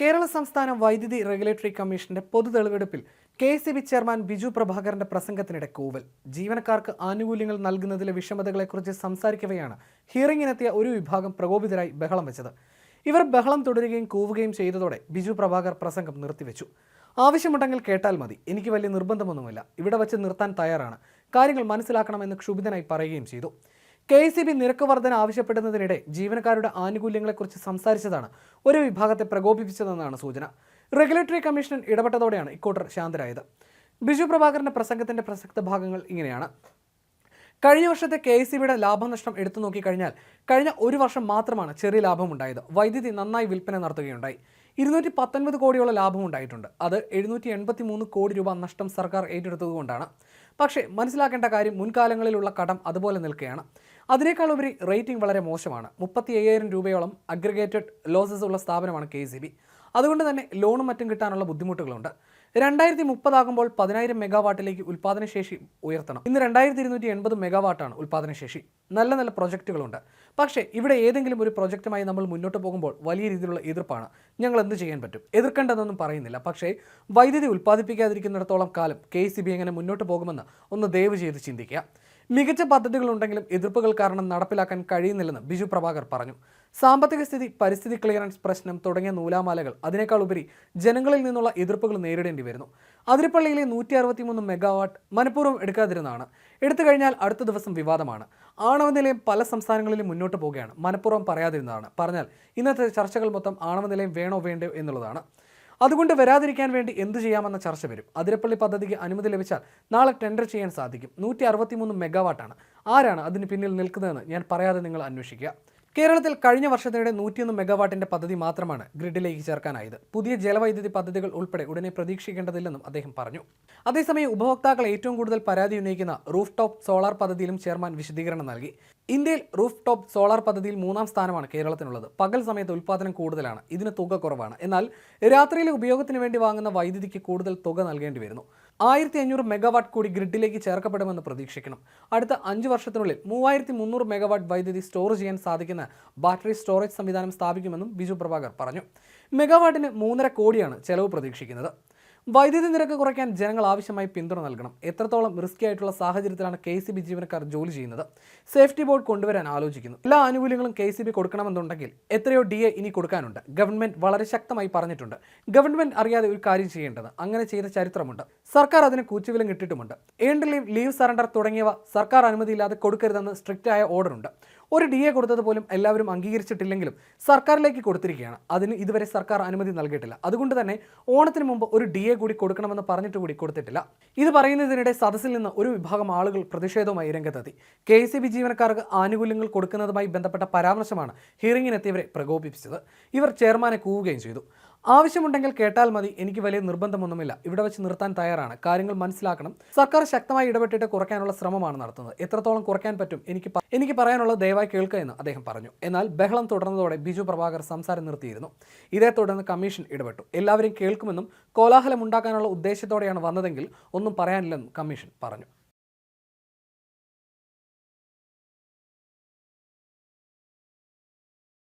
കേരള സംസ്ഥാന വൈദ്യുതി റെഗുലേറ്ററി കമ്മീഷന്റെ പൊതു തെളിവെടുപ്പിൽ K C B chairman Biju പ്രഭാകരന്റെ പ്രസംഗത്തിനിടെ കൂവൽ. ജീവനക്കാർക്ക് ആനുകൂല്യങ്ങൾ നൽകുന്നതിലെ വിഷമതകളെക്കുറിച്ച് സംസാരിക്കവെയാണ് ഹിയറിംഗിനെത്തിയ ഒരു വിഭാഗം പ്രകോപിതരായി ബഹളം വെച്ചത്. ഇവർ ബഹളം തുടരുകയും കൂവുകയും ചെയ്തതോടെ ബിജു പ്രഭാകർ പ്രസംഗം നിർത്തിവെച്ചു. ആവശ്യമുണ്ടെങ്കിൽ കേട്ടാൽ മതി. എനിക്ക് വലിയ നിർബന്ധമൊന്നുമില്ല. ഇവിടെ വച്ച് നിർത്താൻ തയ്യാറാണ്. കാര്യങ്ങൾ മനസ്സിലാക്കണമെന്ന് ക്ഷുഭിതനായി പറയുകയും ചെയ്തു. കെ എസ് ബി നിരക്ക് വർധന ആവശ്യപ്പെടുന്നതിനിടെ ജീവനക്കാരുടെ ആനുകൂല്യങ്ങളെക്കുറിച്ച് സംസാരിച്ചതാണ് ഒരു വിഭാഗത്തെ പ്രകോപിപ്പിച്ചതെന്നാണ് സൂചന. റെഗുലേറ്ററി കമ്മീഷൻ ഇടപെട്ടതോടെയാണ് ഇക്കൂട്ടർ ശാന്തരായത്. ബിജു പ്രഭാകരന്റെ പ്രസംഗത്തിന്റെ പ്രസക്ത ഭാഗങ്ങൾ ഇങ്ങനെയാണ്. കഴിഞ്ഞ വർഷത്തെ കെ എസ് ബിയുടെ ലാഭനഷ്ടം എടുത്തു നോക്കിക്കഴിഞ്ഞാൽ കഴിഞ്ഞ ഒരു വർഷം മാത്രമാണ് ചെറിയ ലാഭമുണ്ടായത്. വൈദ്യുതി നന്നായി വിൽപ്പന നടത്തുകയുണ്ടായി. ഇരുന്നൂറ്റി പത്തൊൻപത് കോടിയോളം ലാഭം ഉണ്ടായിട്ടുണ്ട്. അത് എഴുന്നൂറ്റി എൺപത്തി മൂന്ന് കോടി രൂപ നഷ്ടം സർക്കാർ ഏറ്റെടുത്തതുകൊണ്ടാണ് പക്ഷേ മനസ്സിലാക്കേണ്ട കാര്യം മുൻകാലങ്ങളിലുള്ള കടം അതുപോലെ നിൽക്കുകയാണ്. അതിനേക്കാൾ ഉപരി റേറ്റിംഗ് വളരെ മോശമാണ്. മുപ്പത്തി അയ്യായിരം രൂപയോളം അഗ്രിഗേറ്റഡ് ലോസസ് ഉള്ള സ്ഥാപനമാണ് കെ സി ബി. അതുകൊണ്ട് തന്നെ ലോണും മറ്റും കിട്ടാനുള്ള ബുദ്ധിമുട്ടുകളുണ്ട്. രണ്ടായിരത്തി മുപ്പതാകുമ്പോൾ പതിനായിരം മെഗാവാട്ടിലേക്ക് ഉൽപ്പാദനശേഷി ഉയർത്തണം. ഇന്ന് രണ്ടായിരത്തി ഇരുന്നൂറ്റി എൺപത് മെഗാവാട്ടാണ് ഉൽപ്പാദനശേഷി നല്ല നല്ല പ്രൊജക്റ്റുകളുണ്ട്. പക്ഷേ ഇവിടെ ഏതെങ്കിലും ഒരു പ്രൊജക്റ്റുമായി നമ്മൾ മുന്നോട്ട് പോകുമ്പോൾ വലിയ രീതിയിലുള്ള എതിർപ്പാണ്. ഞങ്ങൾ എന്ത് ചെയ്യാൻ പറ്റും? എതിർക്കേണ്ടതൊന്നും പറയുന്നില്ല. പക്ഷേ വൈദ്യുതി ഉൽപ്പാദിപ്പിക്കാതിരിക്കുന്നിടത്തോളം കാലം കെ സി ബി എങ്ങനെ മുന്നോട്ട് പോകുമെന്ന് ഒന്ന് ദയവ് ചെയ്ത് ചിന്തിക്കുക. മികച്ച പദ്ധതികളുണ്ടെങ്കിലും എതിർപ്പുകൾ കാരണം നടപ്പിലാക്കാൻ കഴിയുന്നില്ലെന്ന് ബിജു പ്രഭാകർ പറഞ്ഞു. സാമ്പത്തിക സ്ഥിതി പരിസ്ഥിതി ക്ലിയറൻസ് പ്രശ്നം തുടങ്ങിയ നൂലാമാലകൾ അതിനേക്കാൾ ഉപരി ജനങ്ങളിൽ നിന്നുള്ള എതിർപ്പുകൾ നേരിടേണ്ടി വരുന്നു. അതിരപ്പള്ളിയിലെ നൂറ്റി അറുപത്തിമൂന്ന് മെഗാവാട്ട് മനഃപൂർവം എടുക്കാതിരുന്നതാണ്. എടുത്തു കഴിഞ്ഞാൽ അടുത്ത ദിവസം വിവാദമാണ്. ആണവ നിലയം പല സംസ്ഥാനങ്ങളിലും മുന്നോട്ട് പോവുകയാണ്. മനഃപൂർവം പറയാതിരുന്നതാണ്. പറഞ്ഞാൽ ഇന്നത്തെ ചർച്ചകൾ മൊത്തം ആണവ നിലയം വേണോ വേണ്ടോ എന്നുള്ളതാണ്. അതുകൊണ്ട് വരാതിരിക്കാൻ വേണ്ടി എന്ത് ചെയ്യാമെന്ന ചർച്ച വരും. അതിരപ്പള്ളി പദ്ധതിക്ക് അനുമതി ലഭിച്ചാൽ നാളെ ടെൻഡർ ചെയ്യാൻ സാധിക്കും. നൂറ്റി അറുപത്തിമൂന്ന് മെഗാവാട്ടാണ്. ആരാണ് അതിന് പിന്നിൽ നിൽക്കുന്നതെന്ന് ഞാൻ പറയാതെ നിങ്ങൾ അന്വേഷിക്കുക. കേരളത്തിൽ കഴിഞ്ഞ വർഷത്തിനിടെ നൂറ്റിയൊന്ന് മെഗാവാട്ടിന്റെ പദ്ധതി മാത്രമാണ് ഗ്രിഡിലേക്ക് ചേർക്കാനായത്. പുതിയ ജലവൈദ്യുതി പദ്ധതികൾ ഉൾപ്പെടെ ഉടനെ പ്രതീക്ഷിക്കേണ്ടതില്ലെന്നും അദ്ദേഹം പറഞ്ഞു. അതേസമയം ഉപഭോക്താക്കൾ ഏറ്റവും കൂടുതൽ പരാതി ഉന്നയിക്കുന്ന റൂഫ് ടോപ്പ് സോളാർ പദ്ധതിയിലും ചെയർമാൻ വിശദീകരണം നൽകി. ഇന്ത്യയിൽ റൂഫ് ടോപ്പ് സോളാർ പദ്ധതിയിൽ മൂന്നാം സ്ഥാനമാണ് കേരളത്തിനുള്ളത്. പകൽ സമയത്ത് ഉൽപ്പാദനം കൂടുതലാണ് ഇതിന് തുക കുറവാണ്. എന്നാൽ രാത്രിയിലെ ഉപയോഗത്തിന് വേണ്ടി വാങ്ങുന്ന വൈദ്യുതിക്ക് കൂടുതൽ തുക നൽകേണ്ടി വരുന്നു. ആയിരത്തി അഞ്ഞൂറ് മെഗാവാട്ട് കൂടി ഗ്രിഡിലേക്ക് ചേർക്കപ്പെടുമെന്ന് പ്രതീക്ഷിക്കണം. അടുത്ത അഞ്ച് വർഷത്തിനുള്ളിൽ മൂവായിരത്തി മുന്നൂറ് മെഗാവാട്ട് വൈദ്യുതി സ്റ്റോർ ചെയ്യാൻ സാധിക്കുന്ന ബാറ്ററി സ്റ്റോറേജ് സംവിധാനം സ്ഥാപിക്കുമെന്നും ബിജു പ്രഭാകർ പറഞ്ഞു. മെഗാവാട്ടിന് മൂന്നര കോടിയാണ് ചെലവ് പ്രതീക്ഷിക്കുന്നത്. വൈദ്യുതി നിരക്ക് കുറയ്ക്കാൻ ജനങ്ങൾ ആവശ്യമായി പിന്തുണ നൽകണം. എത്രത്തോളം റിസ്കി ആയിട്ടുള്ള സാഹചര്യത്തിലാണ് കെ സി ബി ജീവനക്കാർ ജോലി ചെയ്യുന്നത്? സേഫ്റ്റി ബോർഡ് കൊണ്ടുവരാൻ ആലോചിക്കുന്നു. എല്ലാ ആനുകൂല്യങ്ങളും കെ സി ബി കൊടുക്കണമെന്നുണ്ടെങ്കിൽ എത്രയോ ഡി എ ഇനി കൊടുക്കാനുണ്ട്. ഗവൺമെന്റ് വളരെ ശക്തമായി പറഞ്ഞിട്ടുണ്ട്. ഗവൺമെന്റ് അറിയാതെ ഒരു കാര്യം ചെയ്യേണ്ടത് അങ്ങനെ ചെയ്ത ചരിത്രമുണ്ട്. സർക്കാർ അതിന് കൂച്ചുവിലും കിട്ടിയിട്ടുമുണ്ട് ഏണ്ട് ലീവ് ലീവ് സറണ്ടർ തുടങ്ങിയവ സർക്കാർ അനുമതിയില്ലാതെ കൊടുക്കരുതെന്ന് സ്ട്രിക്റ്റ് ആയ ഓർഡറുണ്ട് ഒരു ഡി എ കൊടുത്തത് പോലും എല്ലാവരും അംഗീകരിച്ചിട്ടില്ലെങ്കിലും സർക്കാരിലേക്ക് കൊടുത്തിരിക്കുകയാണ്. അതിന് ഇതുവരെ സർക്കാർ അനുമതി നൽകിയിട്ടില്ല. അതുകൊണ്ട് തന്നെ ഓണത്തിന് മുമ്പ് ഒരു ഡി എ കൂടി കൊടുക്കണമെന്ന് പറഞ്ഞിട്ട് കൂടി കൊടുത്തിട്ടില്ല. ഇത് പറയുന്നതിനിടെ സദസ്സിൽ നിന്ന് ഒരു വിഭാഗം ആളുകൾ പ്രതിഷേധവുമായി രംഗത്തെത്തി. കെ എസ് ബി ജീവനക്കാർക്ക് ആനുകൂല്യങ്ങൾ കൊടുക്കുന്നതുമായി ബന്ധപ്പെട്ട പരാമർശമാണ് ഹിയറിംഗിനെത്തിയവരെ പ്രകോപിപ്പിച്ചത്. ഇവർ ചെയർമാനെ കൂവുകയും ചെയ്തു. ആവശ്യമുണ്ടെങ്കിൽ കേട്ടാൽ മതി. എനിക്ക് വലിയ നിർബന്ധമൊന്നുമില്ല. ഇവിടെ വെച്ച് നിർത്താൻ തയ്യാറാണ്. കാര്യങ്ങൾ മനസ്സിലാക്കണം. സർക്കാർ ശക്തമായി ഇടപെട്ടിട്ട് കുറയ്ക്കാനുള്ള ശ്രമമാണ് നടത്തുന്നത്. എത്രത്തോളം കുറയ്ക്കാൻ പറ്റും? എനിക്ക് എനിക്ക് പറയാനുള്ളത് ദയവായി കേൾക്കുക എന്ന് അദ്ദേഹം പറഞ്ഞു. എന്നാൽ ബഹളം തുടർന്നതോടെ ബിജു പ്രഭാകർ സംസാരം നിർത്തിയിരുന്നു. ഇതേ തുടർന്ന് കമ്മീഷൻ ഇടപെട്ടു. എല്ലാവരും കേൾക്കുമെന്നും കോലാഹലം ഉണ്ടാക്കാനുള്ള ഉദ്ദേശത്തോടെയാണ് വന്നതെങ്കിൽ ഒന്നും പറയാനില്ലെന്നും കമ്മീഷൻ പറഞ്ഞു.